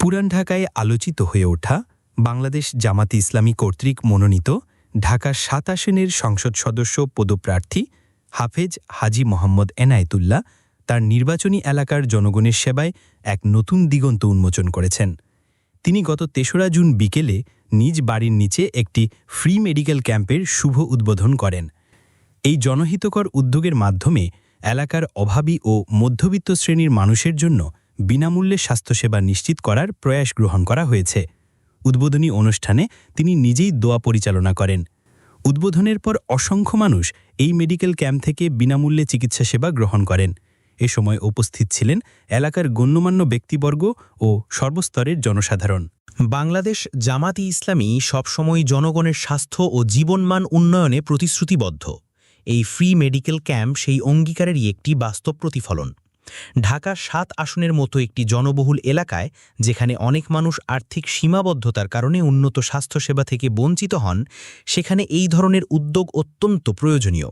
পুরান ঢাকায় আলোচিত হয়ে ওঠা বাংলাদেশ জামাতে ইসলামী কর্তৃক মনোনীত ঢাকা সাত আসনের সংসদ সদস্য পদপ্রার্থী হাফেজ হাজি মোহাম্মদ এনায়েতুল্লাহ তার নির্বাচনী এলাকার জনগণের সেবায় এক নতুন দিগন্ত উন্মোচন করেছেন। তিনি গত তেসরা জুন বিকেলে নিজ বাড়ির নিচে একটি ফ্রি মেডিকেল ক্যাম্পের শুভ উদ্বোধন করেন। এই জনহিতকর উদ্যোগের মাধ্যমে এলাকার অভাবী ও মধ্যবিত্ত শ্রেণির মানুষের জন্য বিনামূল্যে স্বাস্থ্যসেবা নিশ্চিত করার প্রয়াস গ্রহণ করা হয়েছে। উদ্বোধনী অনুষ্ঠানে তিনি নিজেই দোয়া পরিচালনা করেন। উদ্বোধনের পর অসংখ্য মানুষ এই মেডিকেল ক্যাম্প থেকে বিনামূল্যে চিকিৎসা সেবা গ্রহণ করেন। এ সময় উপস্থিত ছিলেন এলাকার গণ্যমান্য ব্যক্তিবর্গ ও সর্বস্তরের জনসাধারণ। বাংলাদেশ জামাতি ইসলামী সবসময় জনগণের স্বাস্থ্য ও জীবনমান উন্নয়নে প্রতিশ্রুতিবদ্ধ। এই ফ্রি মেডিকেল ক্যাম্প সেই অঙ্গীকারেরই একটি বাস্তব প্রতিফলন। ঢাকা সাত আসনের মতো একটি জনবহুল এলাকায়, যেখানে অনেক মানুষ আর্থিক সীমাবদ্ধতার কারণে উন্নত স্বাস্থ্যসেবা থেকে বঞ্চিত হন, সেখানে এই ধরনের উদ্যোগ অত্যন্ত প্রয়োজনীয়।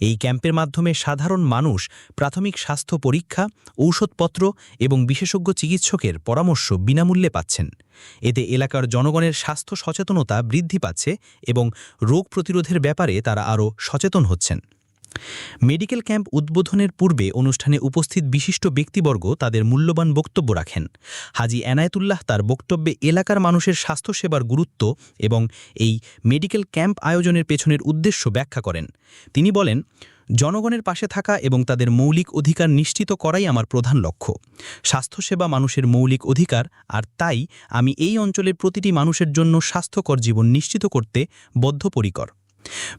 এই ক্যাম্পের মাধ্যমে সাধারণ মানুষ প্রাথমিক স্বাস্থ্য পরীক্ষা, ঔষধপত্র এবং বিশেষজ্ঞ চিকিৎসকের পরামর্শ বিনামূল্যে পাচ্ছেন। এতে এলাকার জনগণের স্বাস্থ্য সচেতনতা বৃদ্ধি পাচ্ছে এবং রোগ প্রতিরোধের ব্যাপারে তারা আরও সচেতন হচ্ছেন। মেডিকেল ক্যাম্প উদ্বোধনের পূর্বে অনুষ্ঠানে উপস্থিত বিশিষ্ট ব্যক্তিবর্গ তাদের মূল্যবান বক্তব্য রাখেন। হাজি এনায়েতুল্লাহ তার বক্তব্যে এলাকার মানুষের স্বাস্থ্যসেবার গুরুত্ব এবং এই মেডিকেল ক্যাম্প আয়োজনের পেছনের উদ্দেশ্য ব্যাখ্যা করেন। তিনি বলেন, জনগণের পাশে থাকা এবং তাদের মৌলিক অধিকার নিশ্চিত করাই আমার প্রধান লক্ষ্য। স্বাস্থ্যসেবা মানুষের মৌলিক অধিকার, আর তাই আমি এই অঞ্চলের প্রতিটি মানুষের জন্য স্বাস্থ্যকর জীবন নিশ্চিত করতে বদ্ধপরিকর।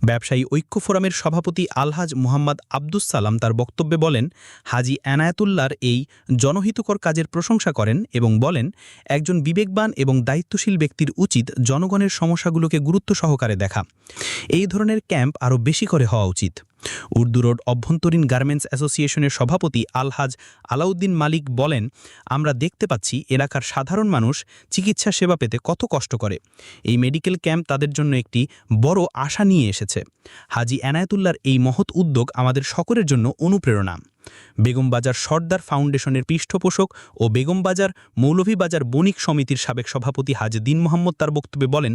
ব্যবসায়ী ঐক্য ফোরামের সভাপতি আলহাজ মোহাম্মদ আব্দুস সালাম তার বক্তব্যে বলেন, হাজি এনায়াতুল্লার এই জনহিতকর কাজের প্রশংসা করেন এবং বলেন, একজন বিবেকবান এবং দায়িত্বশীল ব্যক্তির উচিত জনগণের সমস্যাগুলোকে গুরুত্ব সহকারে দেখা। এই ধরনের ক্যাম্প আরও বেশি করে হওয়া উচিত। উর্দু রোড অভ্যন্তরীণ গার্মেন্টস অ্যাসোসিয়েশনের সভাপতি আলহাজ আলাউদ্দিন মালিক বলেন, আমরা দেখতে পাচ্ছি এলাকার সাধারণ মানুষ চিকিৎসা সেবা পেতে কত কষ্ট করে। এই মেডিকেল ক্যাম্প তাদের জন্য একটি বড় আশা নিয়ে এসেছে। হাজি এনায়তুল্লার এই মহৎ উদ্যোগ আমাদের সকলের জন্য অনুপ্রেরণা। বেগমবাজার সর্দার ফাউন্ডেশনের পৃষ্ঠপোষক ও বেগমবাজার মৌলভীবাজার বণিক সমিতির সাবেক সভাপতি হাজ দিন মোহাম্মদ তার বক্তব্যে বলেন,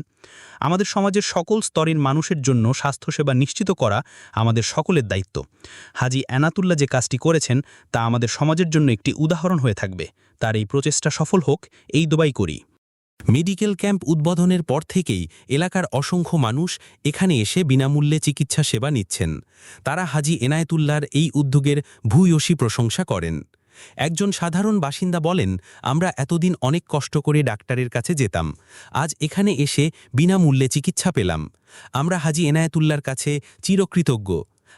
আমাদের সমাজের সকল স্তরের মানুষের জন্য স্বাস্থ্যসেবা নিশ্চিত করা আমাদের সকলের দায়িত্ব। হাজি এনাতুল্লাহ যে কাজটি করেছেন তা আমাদের সমাজের জন্য একটি উদাহরণ হয়ে থাকবে। তার এই প্রচেষ্টা সফল হোক, এই দোবাই করি। মেডিকেল ক্যাম্প উদ্বোধনের পর থেকেই এলাকার অসংখ্য মানুষ এখানে এসে বিনামূল্যে চিকিৎসা সেবা নিচ্ছেন। তারা হাজি এনায়েতুল্লার এই উদ্যোগের ভূয়সী প্রশংসা করেন। একজন সাধারণ বাসিন্দা বলেন, আমরা এতদিন অনেক কষ্ট করে ডাক্তারের কাছে যেতাম। আজ এখানে এসে বিনামূল্যে চিকিৎসা পেলাম। আমরা হাজি এনায়েতুল্লার কাছে চিরকৃতজ্ঞ।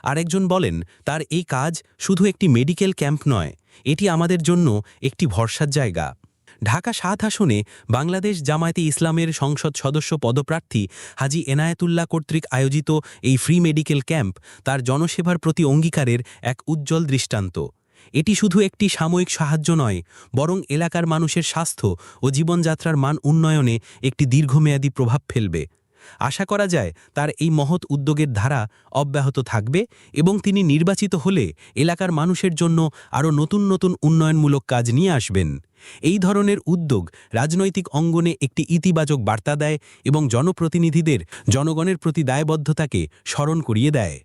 আরেকজন বলেন, তার এই কাজ শুধু একটি মেডিকেল ক্যাম্প নয়, এটি আমাদের জন্য একটি ভরসার জায়গা। ঢাকা সাত আসনে বাংলাদেশ জামায়াতে ইসলামের সংসদ সদস্য পদপ্রার্থী হাজি এনায়েতুল্লাহ কর্তৃক আয়োজিত এই ফ্রি মেডিকেল ক্যাম্প তার জনসেবার প্রতি অঙ্গীকারের এক উজ্জ্বল দৃষ্টান্ত। এটি শুধু একটি সাময়িক সাহায্য নয়, বরং এলাকার মানুষের স্বাস্থ্য ও জীবনযাত্রার মান উন্নয়নে একটি দীর্ঘমেয়াদী প্রভাব ফেলবে। আশা করা যায় তার এই মহৎ উদ্যোগের ধারা অব্যাহত থাকবে এবং তিনি নির্বাচিত হলে এলাকার মানুষের জন্য আরও নতুন নতুন উন্নয়নমূলক কাজ নিয়ে আসবেন। এই ধরনের উদ্যোগ রাজনৈতিক অঙ্গনে একটি ইতিবাচক বার্তা দেয় এবং জনপ্রতিনিধিদের জনগণের প্রতি দায়বদ্ধতাকে স্মরণ করিয়ে দেয়।